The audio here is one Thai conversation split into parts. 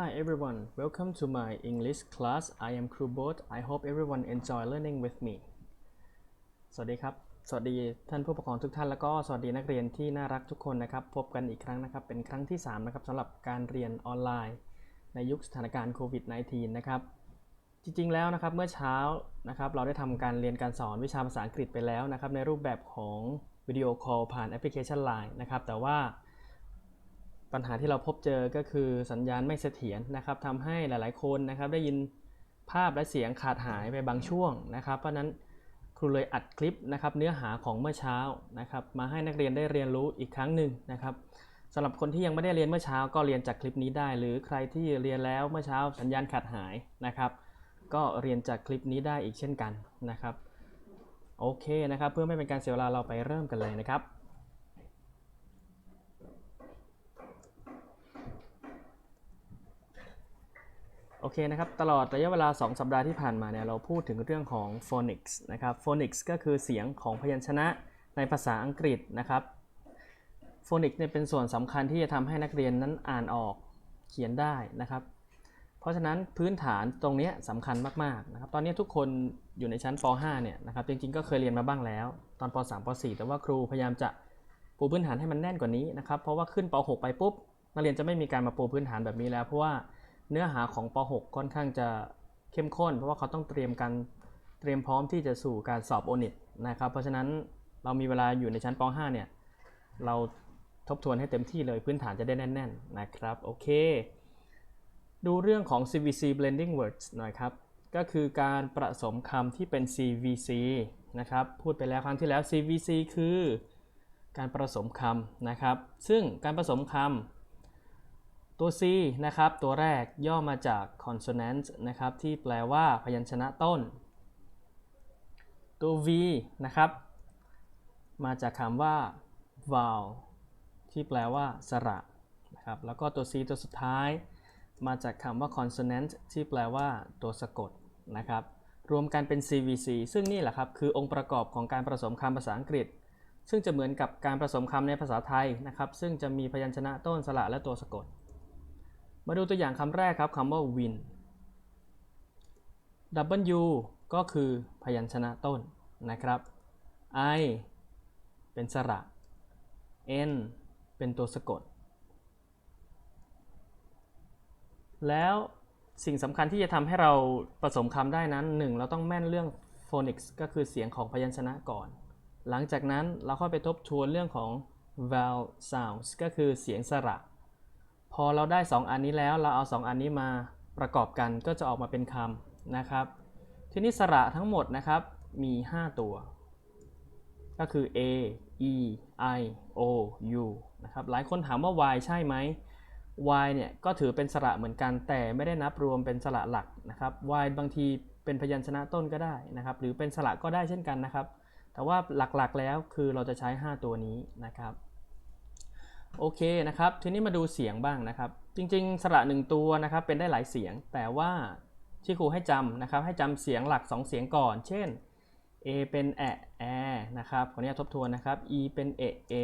Hi everyone, welcome to my English class. I am Kru Bot. I hope everyone enjoy learning with me. สวัสดีครับ สวัสดีท่านผู้ปกครองทุกท่านแล้วก็สวัสดีนักเรียนที่น่ารักทุกคนนะครับ พบกันอีกครั้งนะครับ เป็นครั้งที่ 3 นะครับสำหรับการเรียนออนไลน์ ในยุคสถานการณ์โควิด -19 นะครับ จริงๆแล้วนะครับเมื่อเช้านะครับเราได้ทำการเรียนการสอนวิชาภาษาอังกฤษไปแล้วนะครับในรูปแบบของวิดีโอคอลผ่านแอปพลิเคชัน Line นะครับแต่ว่า ปัญหาที่เราพบเจอก็คือสัญญาณไม่เสถียรนะครับทำให้หลายๆคนนะครับได้ยินภาพและเสียงขาดหายไปบางช่วงนะครับ เพราะฉะนั้นครูเลยอัดคลิปนะครับเนื้อหาของเมื่อเช้านะครับมาให้นักเรียนได้เรียนรู้อีกครั้งหนึ่งนะครับสำหรับคนที่ยังไม่ได้เรียนเมื่อเช้าก็เรียนจากคลิปนี้ได้ หรือใครที่เรียนแล้วเมื่อเช้าสัญญาณขาดหายนะครับ ก็เรียนจากคลิปนี้ได้อีกเช่นกันนะครับโอเคนะครับ เพื่อไม่เป็นการเสียเวลาเราไปเริ่มกันเลยนะครับ โอเคนะครับ ตลอดระยะเวลา 2 สัปดาห์ที่ผ่านมาเนี่ยเราพูดถึงเรื่องของ phonics นะครับ phonics ก็คือเสียงของพยัญชนะในภาษาอังกฤษนะครับ phonics เนี่ยเป็นส่วนสำคัญที่จะทำให้นักเรียนนั้นอ่านออกเขียนได้นะครับ เพราะฉะนั้นพื้นฐานตรงนี้สำคัญมากๆนะครับ ตอนนี้ทุกคนอยู่ในชั้นป .5 เนี่ยนะครับจริงๆ ก็เคยเรียนมาบ้างแล้ว ตอนป .3 ป .4 แต่ว่าครูพยายามจะปูพื้นฐานให้มันแน่นกว่านี้นะครับ เพราะว่าขึ้นป .6 ไปปุ๊บนักเรียนจะไม่มีการมาปูพื้นฐานแบบนี้แล้ว เพราะว่า เนื้อหาของป .6 ค่อนข้างจะเข้มข้น เพราะว่าเขาต้องเตรียมการเตรียมพร้อมที่จะสู่การสอบโอนิตนะครับ เพราะฉะนั้นเรามีเวลาอยู่ในชั้นป .5 เนี่ย เราทบทวนให้เต็มที่เลยพื้นฐานจะได้แน่น ๆ นะครับ โอเค ดูเรื่องของ CVC blending words หน่อยครับ ก็คือการผสมคำที่เป็น CVC นะครับ พูดไปแล้วครั้งที่แล้ว CVC คือการผสมคำนะครับ ซึ่งการผสมคำ ตัว C นะครับ ตัวแรกย่อมาจาก consonant นะครับ ที่แปลว่าพยัญชนะต้น ตัว V นะครับ มาจากคำว่า vowel ที่แปลว่าสระนะครับ แล้วก็ตัว C ตัวสุดท้าย มาจากคำว่า consonant ที่แปลว่าตัวสะกดนะครับ รวมกันเป็น CVC ซึ่งนี่แหละครับ คือองค์ประกอบของการผสมคำภาษาอังกฤษ ซึ่งจะเหมือนกับการผสมคำในภาษาไทยนะครับ ซึ่งจะมีพยัญชนะต้นสระและตัวสะกด มาดูตัวอย่างคำแรกครับคำว่า win W ก็คือพยัญชนะต้นนะครับ I เป็นสระ N เป็นตัวสะกด แล้วสิ่งสำคัญที่จะทำให้เราผสมคำได้นั้น 1. เราต้องแม่นเรื่อง phonics ก็คือเสียงของพยัญชนะก่อน หลังจากนั้นเราค่อยไปทบทวนเรื่องของ vowel sounds ก็คือเสียงสระ พอเราได้ 2 อันนี้แล้วเราเอา 2 อันนี้มาประกอบกันก็จะออกมาเป็นคำนะครับ ทีนี้สระทั้งหมดนะครับมี 5 ตัว ก็คือ a e i o u นะครับหลายคนถามว่า y ใช่ไหม y เนี่ยก็ถือเป็นสระเหมือนกันแต่ไม่ได้นับรวมเป็นสระหลักนะครับ y บางทีเป็นพยัญชนะต้นก็ได้นะครับ หรือเป็นสระก็ได้เช่นกันนะครับ แต่ว่าหลักๆแล้วคือเราจะใช้ 5 ตัวนี้นะครับ โอเคนะครับ ทีนี้มาดูเสียงบ้างนะครับ จริง ๆ สระหนึ่งตัวนะครับเป็นได้หลายเสียง แต่ว่าที่ครูให้จำนะครับ ให้จำเสียงหลัก 2 เสียงก่อน เช่น A เป็นแอะแอนะครับขออนุญาตทบทวนนะครับ E เป็นเอเอ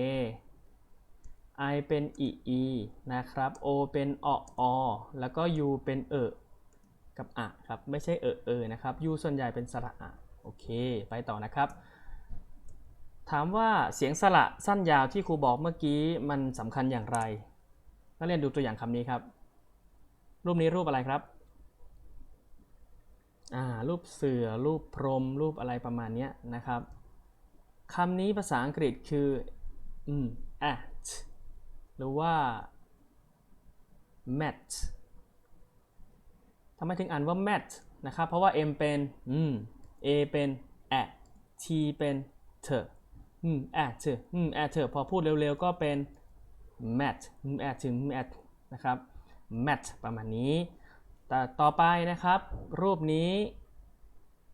I เป็นอีอีนะครับ O เป็นอออแล้วก็ U เป็นเออกับอะครับ ไม่ใช่เออเออนะครับ U ส่วนใหญ่เป็นสระอะโอเค ไปต่อนะครับ ถามว่าเสียงสระสั้นยาวที่ครูบอกเมื่อกี้มันสำคัญอย่างไร นักเรียนดูตัวอย่างคำนี้ครับ รูปนี้รูปอะไรครับอ่ารูปเสือ รูปพรม รูปอะไรประมาณนี้นะครับคำนี้ภาษาอังกฤษคืออืม at หรือว่า mat ทำไมถึงอ่านว่า mat นะครับ เพราะว่า m เป็นอืม a เป็น at t เป็น t อืม at อืม at พอพูดเร็วๆ ก็เป็น mat อืม at ถึง mat นะครับ mat ประมาณนี้แต่ต่อไปนะครับ รูปนี้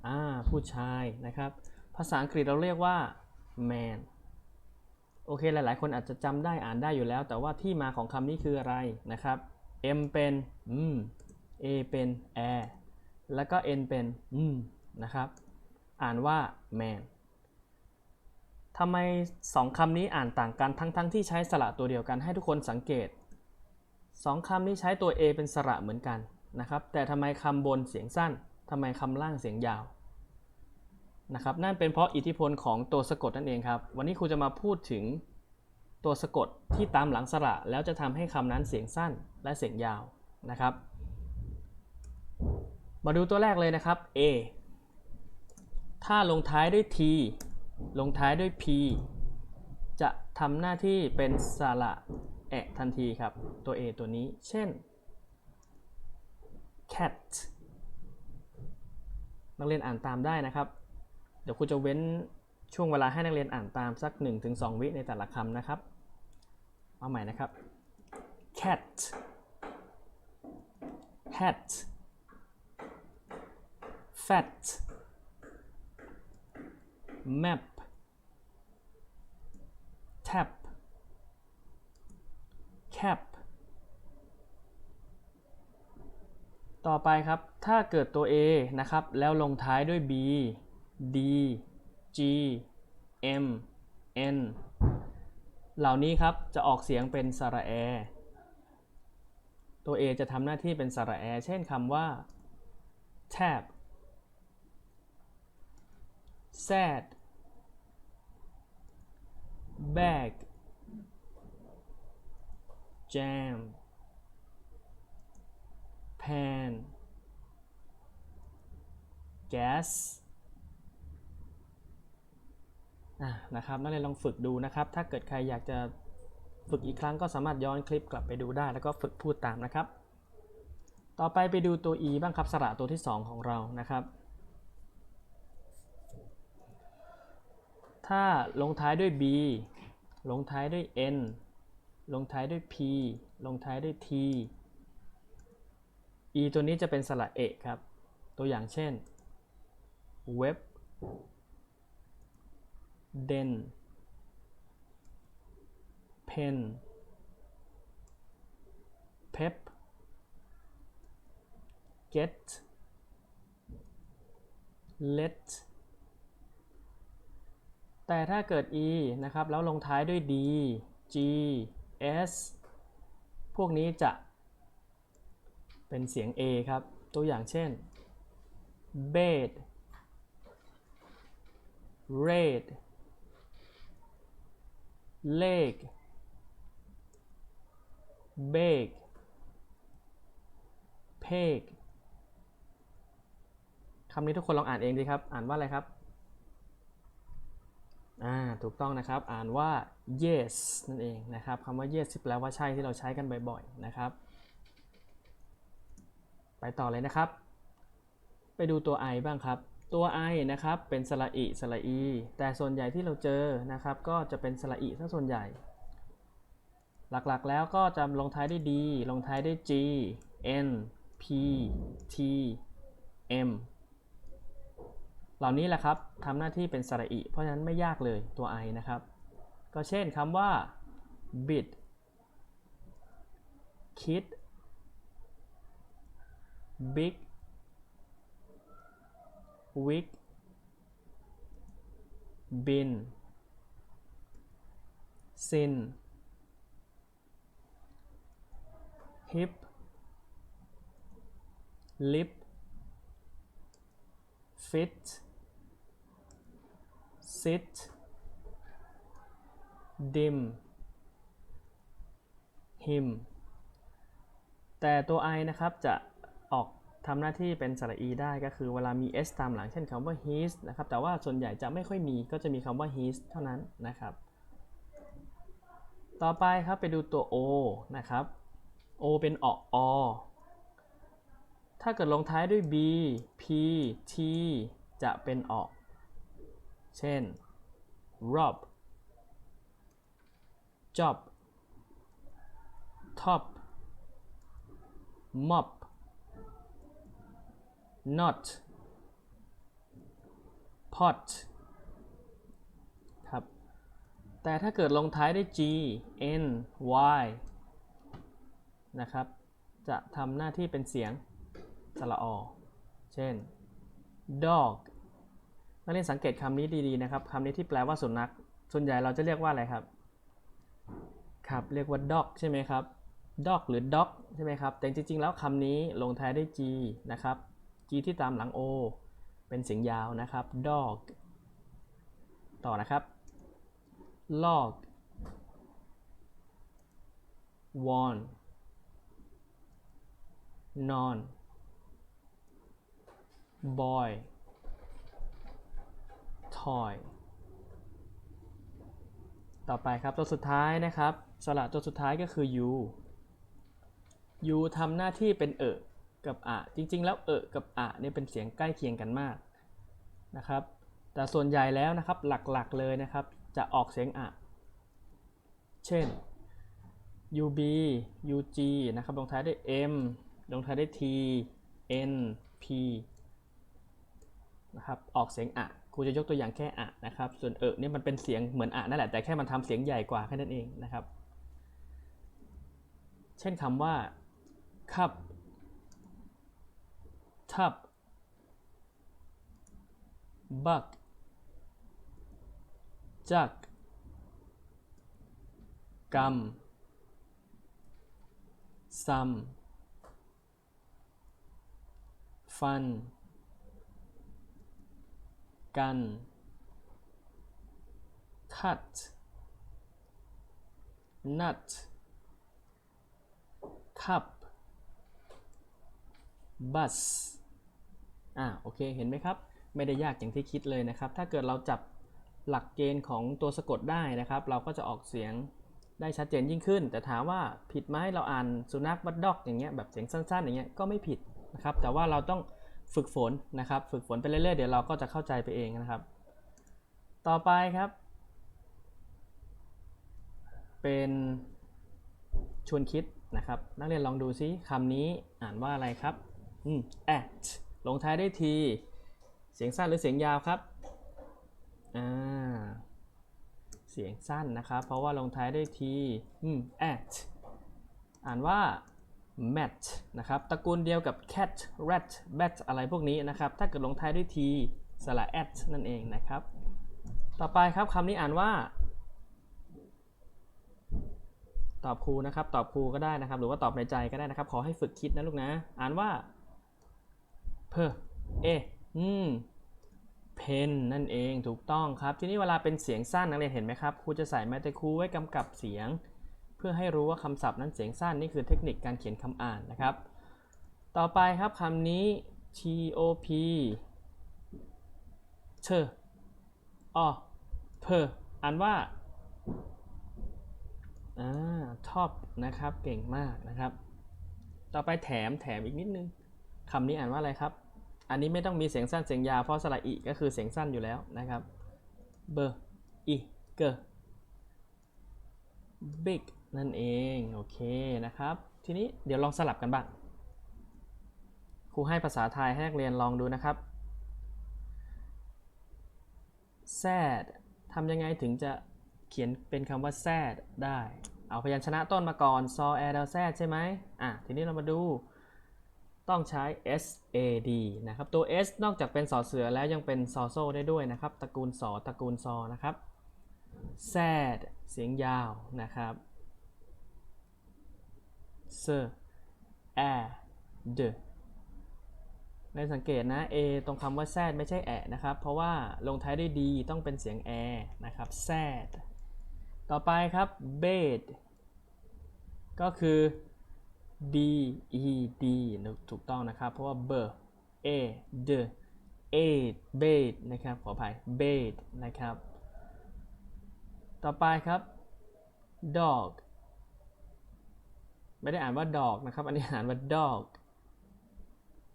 อ่าผู้ชายนะครับ ภาษาอังกฤษเราเรียกว่า man โอเค หลายๆ คนอาจจะจำได้อ่านได้อยู่แล้ว แต่ว่าที่มาของคำนี้คืออะไรนะครับ M เป็นอืม A เป็น air แล้วก็ N เป็นอืมนะครับ อ่านว่า man ทำไมสองคำนี้อ่านต่างกันทั้งๆทที่ใช้สระตัวเดียวกันให้ทุกคนสังเกตสองคำนี้ใช้ตัว A เป็นสระเหมือนกันนะครับ แต่ทำไมคำบนเสียงสั้นทำไมคำล่างเสียงยาวนะครับ นั่นเป็นเพราะอิทธิพลของตัวสะกดนั่นเองครับ วันนี้ครูจะมาพูดถึงตัวสะกดที่ตามหลังสระแล้วจะทำให้คำนั้นเสียงสั้นและเสียงยาวนะครับ มาดูตัวแรกเลยนะครับ A ถ้าลงท้ายด้วย T ลงท้ายด้วย P จะทำหน้าที่เป็นสระแอะทันทีครับ ตัว A ตัวนี้ เช่น cat นักเรียนอ่านตามได้นะครับ เดี๋ยวครูจะเว้นช่วงเวลาให้นักเรียนอ่านตามสัก 1-2 วิในแต่ละคำนะครับ เอาใหม่นะครับ cat hat fat map tap cap ต่อไปครับ ถ้าเกิดตัว A นะครับ แล้วลงท้ายด้วย B D G M N เหล่านี้ครับ จะออกเสียงเป็นสระแอ ตัว A จะทำหน้าที่เป็นสระแอ เช่นคำว่า tab sad bag jam pan gas อะนะครับนักเรียนลองฝึกดูนะครับ ถ้าเกิดใครอยากจะฝึกอีกครั้งก็สามารถย้อนคลิปกลับไปดูได้ แล้วก็ฝึกพูดตามนะครับ ต่อไปไปดูตัว e บ้างครับสระตัวที่ 2 ของเรานะครับ ถ้าลงท้ายด้วย b ลงท้ายด้วย n ลงท้ายด้วย p ลงท้ายด้วย t e ตัวนี้จะเป็นสระเอกครับ ตัวอย่างเช่น web den pen pep get let แต่ถ้าเกิด e นะครับ แล้วลงท้ายด้วย d g s พวกนี้จะเป็นเสียง a ครับ ตัวอย่างเช่น bed red leg bake peg คำนี้ทุกคนลองอ่านเองดีครับ อ่านว่าอะไรครับ อ่าถูกต้องนะครับอ่านว่า yes นั่นเองนะครับคำว่า yes ที่แปลว่าใช่ที่เราใช้กันบ่อยๆนะครับ ไปต่อเลยนะครับ ไปดูตัว i บ้างครับ ตัว i นะครับเป็นสระอิสระอี แต่ส่วนใหญ่ที่เราเจอนะครับก็จะเป็นสระอิซะส่วนใหญ่ หลักๆแล้วก็จะลงท้ายด้วย d ลงท้ายด้วย g n p t m เหล่านี้แหละครับทำหน้าที่เป็นสระอิ เพราะฉะนั้นไม่ยากเลยตัว i นะครับ ก็เช่นคำว่า bit kid big wig bin sin hip lip fit sit dim him แต่ตัว i นะครับจะออกทำหน้าที่เป็นสระอีได้ก็คือเวลามี s ตามหลังเช่นคำว่า his นะครับ แต่ว่าส่วนใหญ่จะไม่ค่อยมีก็จะมีคำว่า his เท่านั้นนะครับ ต่อไปครับไปดูตัว o นะครับ o เป็นออกอถ้าเกิดลงท้ายด้วย b p t จะเป็นออก เช่น rob job top mop not pot ครับ แต่ถ้าเกิดลงท้ายด้วย g n y นะครับ จะทำหน้าที่เป็นเสียงสระอ เช่น dog นักเรียนสังเกตคำนี้ดีๆนะครับคำนี้ที่แปลว่าสุนัข ส่วนใหญ่เราจะเรียกว่าอะไรครับ ครับ เรียกว่า dog ใช่ไหมครับ dog หรือ dog ใช่ไหมครับ แต่จริงๆ แล้วคำนี้ลงท้ายด้วย g นะครับ g ที่ตามหลัง o เป็นเสียงยาวนะครับ dog ต่อนะครับ log won non boy toy ต่อไปครับตัวสุดท้ายนะครับ สระตัวสุดท้ายก็คือ u u ทำหน้าที่เป็นเอะกับอะจริง ๆ แล้วเอะกับอะเนี่ยเป็นเสียงใกล้เคียงกันมากนะครับ แต่ส่วนใหญ่แล้วนะครับหลักๆเลยนะครับ จะออกเสียงอะเช่น ub ug นะครับลงท้ายด้วย m ลงท้ายด้วย t n p นะครับออกเสียงอะ ครูจะยกตัวอย่างแค่อะนะครับ ส่วนเอะเนี่ยมันเป็นเสียงเหมือนอะนั่นแหละ แต่แค่มันทำเสียงใหญ่กว่าแค่นั้นเองนะครับ เช่นคำว่า cup tub buck jug gum some fun gun cut nut cup bus อ่าโอเค เห็นไหมครับ ไม่ได้ยากอย่างที่คิดเลยนะครับ ถ้าเกิดเราจับหลักเกณฑ์ของตัวสะกดได้นะครับ เราก็จะออกเสียงได้ชัดเจนยิ่งขึ้น แต่ถามว่าผิดไหมเราอ่านสุนัขบัดด็อกอย่างเงี้ยแบบเสียงสั้นๆอย่างเงี้ยก็ไม่ผิดนะครับ แต่ว่าเราต้อง ฝึกฝนนะครับ ฝึกฝนไปเรื่อยๆ เดี๋ยวเราก็จะเข้าใจไปเองนะครับ ต่อไปครับ เป็นชวนคิดนะครับ นักเรียนลองดูซิคำนี้อ่านว่าอะไรครับอืม at ลงท้ายด้วย t เสียงสั้นหรือเสียงยาวครับอ่าเสียงสั้นนะครับ เพราะว่าลงท้ายด้วย t อืม at อ่านว่า mat นะครับตระกูลเดียวกับ cat rat bat อะไรพวกนี้นะครับ ถ้าเกิดลงท้ายด้วย t สระ at นั่นเองนะครับ ต่อไปครับคำนี้อ่านว่า ตอบครูนะครับ ตอบครูก็ได้นะครับ หรือว่าตอบในใจก็ได้นะครับ ขอให้ฝึกคิดนะลูกนะ อ่านว่า เพอเออืมเพนนั่นเองถูกต้องครับ ทีนี้เวลาเป็นเสียงสั้นนักเรียนเห็นไหมครับครูจะใส่แมตคูไว้กำกับเสียง เพื่อให้รู้ว่าคำศัพท์นั้นเสียงสั้นนี่คือเทคนิคการเขียนคำอ่านนะครับ ต่อไปครับคำนี้ top เชอออเพออ่านว่าอ่าท็อปนะครับเก่งมากนะครับ ต่อไปแถมแถมอีกนิดนึงคำนี้อ่านว่าอะไรครับ อันนี้ไม่ต้องมีเสียงสั้นเสียงยาวเพราะสระอีก็คือเสียงสั้นอยู่แล้วนะครับเบอร์อีเกอร์ big นั่นเอง โอเคนะครับ ทีนี้เดี๋ยวลองสลับกันบ้าง ครูให้ภาษาไทยให้นักเรียนลองดูนะครับ sad ทำยังไงถึงจะเขียนเป็นคำว่า sad ได้ เอาพยัญชนะต้นมาก่อน ซอแอดแซดใช่ไหมอะ ทีนี้เรามาดูต้องใช้ s a d นะครับ ตัว s นอกจากเป็นสอเสือแล้วยังเป็นซอโซ่ได้ด้วยนะครับ ตระกูลสอตระกูลซอนะครับ sad เสียงยาวนะครับ s a d ในสังเกตนะ a ตรงคำว่า sad ไม่ใช่แอะนะครับ เพราะว่าลงท้ายด้วย d ต้องเป็นเสียงแอนะครับ sad ต่อไปครับ bed ก็คือ b e d ถูกต้องนะครับ เพราะว่า b a d a bed นะครับ ขออภัย bed นะครับ ต่อไปครับ dog ไม่ได้อ่านว่า dog นะครับ อันนี้อ่านว่า dog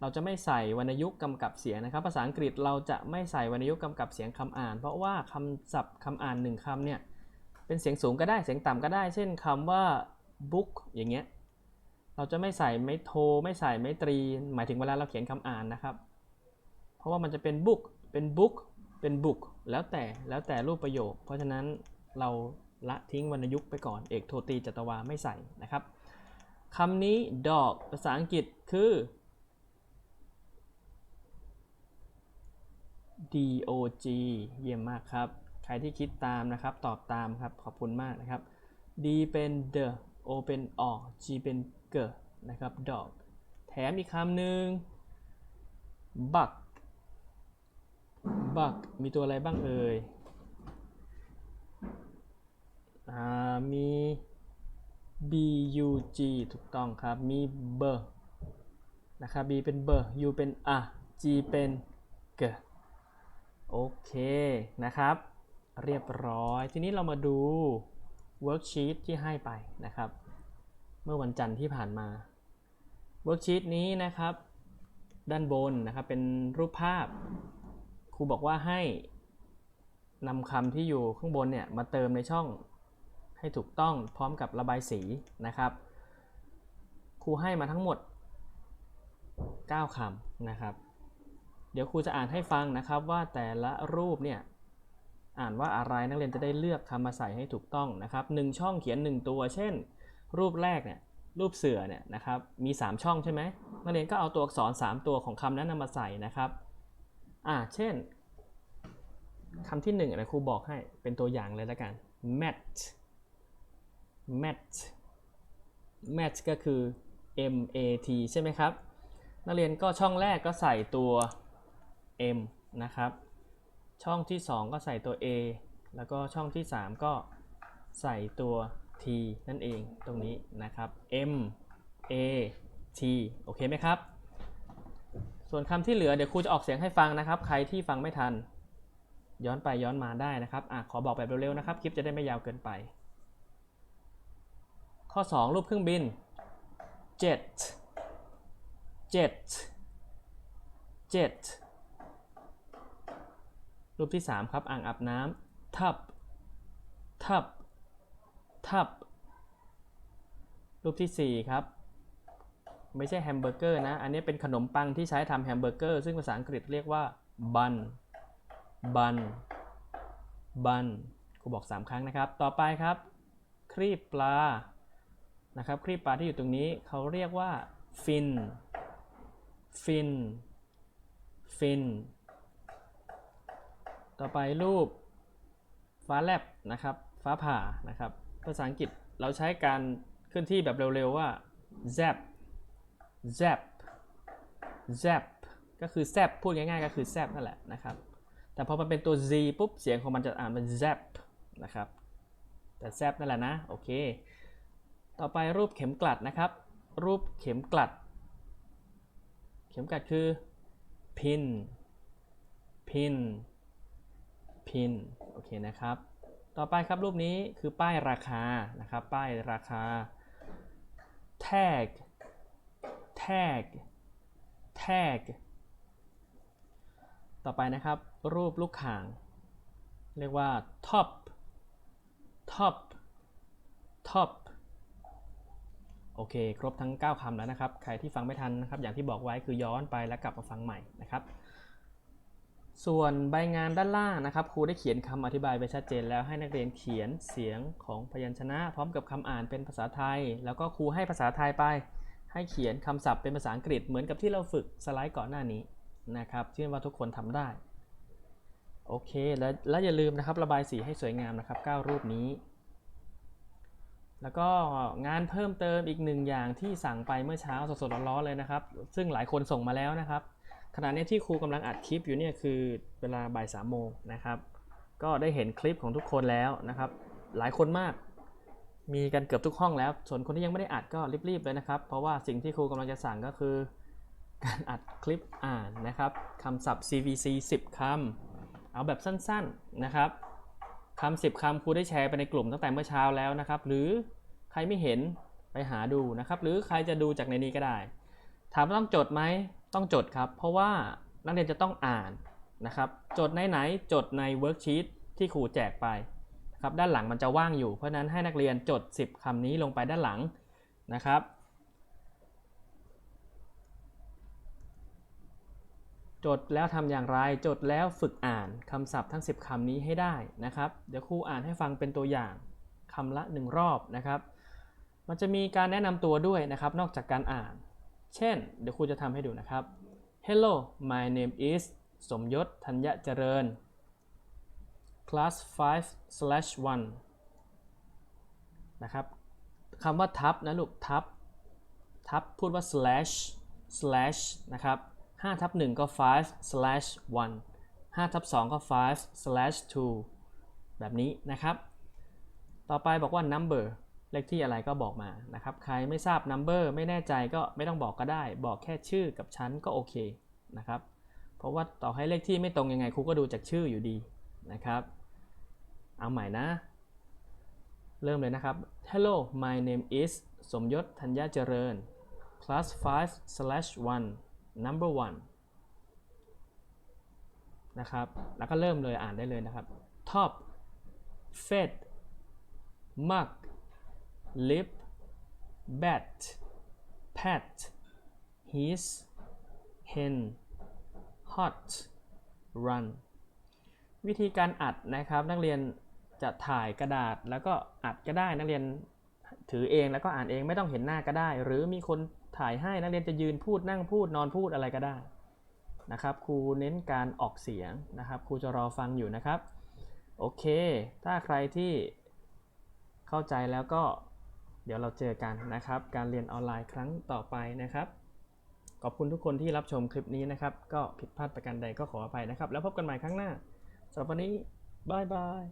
เราจะไม่ใส่วรรณยุกต์กำกับเสียงนะครับ ภาษาอังกฤษเราจะไม่ใส่วรรณยุกต์กำกับเสียงคำอ่าน เพราะว่าคำศัพท์คำอ่านหนึ่งคำเนี่ยเป็นเสียงสูงก็ได้เสียงต่ำก็ได้ เช่นคำว่า book อย่างเงี้ยเราจะไม่ใส่ไม่โทไม่ใส่ไม่ตรี หมายถึงเวลาเราเขียนคำอ่านนะครับ เพราะว่ามันจะเป็น book เป็น book เป็น book แล้วแต่แล้วแต่รูปประโยค เพราะฉะนั้นเราละทิ้งวรรณยุกต์ไปก่อนเอกโทตีจัตวาไม่ใส่นะครับ คำนี้ dog ภาษาอังกฤษคือ dog เยี่ยมมากครับ ใครที่คิดตามนะครับ ตอบตามครับ ขอบคุณมากนะครับ d เป็น the O เป็นออก G เป็นเกนะครับ dog แถมอีกคำหนึ่ง buck buck มีตัวอะไรบ้างเอ่ยอ่ามี b u g ถูกต้องครับ มีเบอร์นะครับ b เป็นเบอร์ u เป็นอะ g เป็นเกโอเคนะครับ เรียบร้อย ทีนี้เรามาดู worksheet ที่ให้ไปนะครับ เมื่อวันจันทร์ที่ผ่านมา worksheet นี้นะครับ ด้านบนนะครับเป็นรูปภาพ ครูบอกว่าให้นำคำที่อยู่ข้างบนเนี่ยมาเติมในช่อง ให้ถูกต้องพร้อมกับระบายสีนะครับครูให้มาทั้งหมด 9คำนะครับ เดี๋ยวครูจะอ่านให้ฟังนะครับว่าแต่ละรูปเนี่ยอ่านว่าอะไรนักเรียนจะได้เลือกคำมาใส่ให้ถูกต้องนะครับหนึ่งช่องเขียน 1 ตัว เช่น รูปแรกเนี่ยรูปเสือเนี่ยนะครับมี 3 ช่องใช่ไหมนักเรียนก็เอาตัวอักษร 3 ตัวของคำนั้นนำมาใส่นะครับอ่าเช่นคำที่1นึ่ะครูบอกให้เป็นตัวอย่างเลยแล้วกัน mat mat mat ก็คือ m a t ใช่ไหมครับ นักเรียนก็ช่องแรกก็ใส่ตัว m นะครับ ช่องที่ 2 ก็ใส่ตัว a แล้วก็ช่องที่ 3 ก็ใส่ตัว t นั่นเองตรงนี้นะครับ m a t โอเคไหมครับ ส่วนคำที่เหลือเดี๋ยวครูจะออกเสียงให้ฟังนะครับ ใครที่ฟังไม่ทัน ย้อนไปย้อนมาได้นะครับอะขอบอกแบบเร็วๆนะครับ คลิปจะได้ไม่ยาวเกินไป ข้อ 2 รูปเครื่องบิน jet jet jet รูปที่ 3 ครับอ่างอาบน้ำ tub tub tub รูปที่ 4 ครับ ไม่ใช่แฮมเบอร์เกอร์นะ อันนี้เป็นขนมปังที่ใช้ทำแฮมเบอร์เกอร์ ซึ่งภาษาอังกฤษเรียกว่า bun bun bun ครูบอก 3 ครั้งนะครับ ต่อไปครับ ครีบปลา นะครับครีบปลาที่อยู่ตรงนี้เขาเรียกว่า fin fin fin ต่อไปรูปฟ้าแลบนะครับ ฟ้าผ่านะครับ ภาษาอังกฤษเราใช้การเคลื่อนที่แบบเร็วๆว่า zap zap zap ก็คือ zap พูดง่ายๆ ก็คือ zap นั่นแหละนะครับ แต่พอมันเป็นตัว z ปุ๊บ เสียงของมันจะอ่านเป็น zap นะครับ แต่ zap นั่นแหละนะ โอเค ต่อไปรูปเข็มกลัดนะครับ รูปเข็มกลัด เข็มกลัดคือ pin pin pin โอเคนะครับ ต่อไปครับรูปนี้คือป้ายราคานะครับ ป้ายราคา tag tag tag ต่อไปนะครับ รูปลูกข่าง เรียกว่า top top top โอเค ครบทั้ง 9คำแล้วนะครับ ใครที่ฟังไม่ทันนะครับ อย่างที่บอกไว้คือย้อนไปแล้วกลับมาฟังใหม่นะครับ ส่วนใบงานด้านล่างนะครับ ครูได้เขียนคำอธิบายไว้ชัดเจนแล้วให้นักเรียนเขียนเสียงของพยัญชนะ พร้อมกับคำอ่านเป็นภาษาไทย แล้วก็ครูให้ภาษาไทยไป ให้เขียนคำศัพท์เป็นภาษาอังกฤษเหมือนกับที่เราฝึกสไลด์ก่อนหน้านี้นะครับเชื่อว่าทุกคนทำได้ โอเค แล้วแล้วอย่าลืมนะครับ ระบายสีให้สวยงามนะครับ 9 รูปนี้ แล้วก็งานเพิ่มเติมอีกหนึ่งอย่างที่สั่งไปเมื่อเช้าสดๆร้อนๆเลยนะครับ ซึ่งหลายคนส่งมาแล้วนะครับ ขณะนี้ที่ครูกำลังอัดคลิปอยู่เนี่ยคือเวลาบ่ายสามโมงนะครับ ก็ได้เห็นคลิปของทุกคนแล้วนะครับ หลายคนมาก มีกันเกือบทุกห้องแล้ว ส่วนคนที่ยังไม่ได้อัดก็รีบๆเลยนะครับ เพราะว่าสิ่งที่ครูกำลังจะสั่งก็คือ การอัดคลิปอ่านนะครับคำศัพท์ CVC 10คำเอาแบบสั้นๆนะครับ คำ10คำครูได้แชร์ไปในกลุ่มตั้งแต่เมื่อเช้าแล้วนะครับ หรือใครไม่เห็นไปหาดูนะครับ หรือใครจะดูจากในนี้ก็ได้ ถามว่าต้องจดไหมต้องจดครับ เพราะว่านักเรียนจะต้องอ่านนะครับ จดในไหนจดในเวิร์กชีตที่ครูแจกไปนะครับด้านหลังมันจะว่างอยู่เพราะนั้นให้นักเรียนจด 10คำนี้ลงไปด้านหลังนะครับ จดแล้วทำอย่างไร จดแล้วฝึกอ่านคำศัพท์ทั้ง 10คำนี้ให้ได้นะครับ เดี๋ยวครูอ่านให้ฟังเป็นตัวอย่างคำละ 1 รอบนะครับ มันจะมีการแนะนำตัวด้วยนะครับ นอกจากการอ่าน เช่น เดี๋ยวครูจะทำให้ดูนะครับ Hello my name is สมยศธัญญเจริญ class 5 slash 1นะครับคำว่าทับนะลูกทับทับพูดว่า slash slash นะครับ 5ทับ1ก็5 slash 1 5ทับ2ก็5 slash 2แบบนี้นะครับ ต่อไปบอกว่า number เลขที่อะไรก็บอกมานะครับ ใครไม่ทราบ number ไม่แน่ใจก็ไม่ต้องบอกก็ได้ บอกแค่ชื่อกับชั้นก็โอเคนะครับ เพราะว่าต่อให้เลขที่ไม่ตรงยังไงครูก็ดูจากชื่ออยู่ดีนะครับ เอาใหม่นะ เริ่มเลยนะครับ Hello my name is สมยศธัญญาเจริญ plus 5 slash 1 number 1นะครับ แล้วก็เริ่มเลยอ่านได้เลยนะครับ top fed mug lip bat pat his hen hot run วิธีการอัดนะครับ นักเรียนจะถ่ายกระดาษแล้วก็อัดก็ได้นักเรียนถือเองแล้วก็อ่านเองไม่ต้องเห็นหน้าก็ได้ หรือมีคน ถ่ายให้นักเรียนจะยืนพูดนั่งพูดนอนพูดอะไรก็ได้นะครับครูเน้นการออกเสียงนะครับครูจะรอฟังอยู่นะครับโอเค ถ้าใครที่เข้าใจแล้วก็เดี๋ยวเราเจอกันนะครับ การเรียนออนไลน์ครั้งต่อไปนะครับ ขอบคุณทุกคนที่รับชมคลิปนี้นะครับ ก็ผิดพลาดประการใดก็ขออภัยนะครับ แล้วพบกันใหม่ครั้งหน้าสำหรับวันนี้บายบาย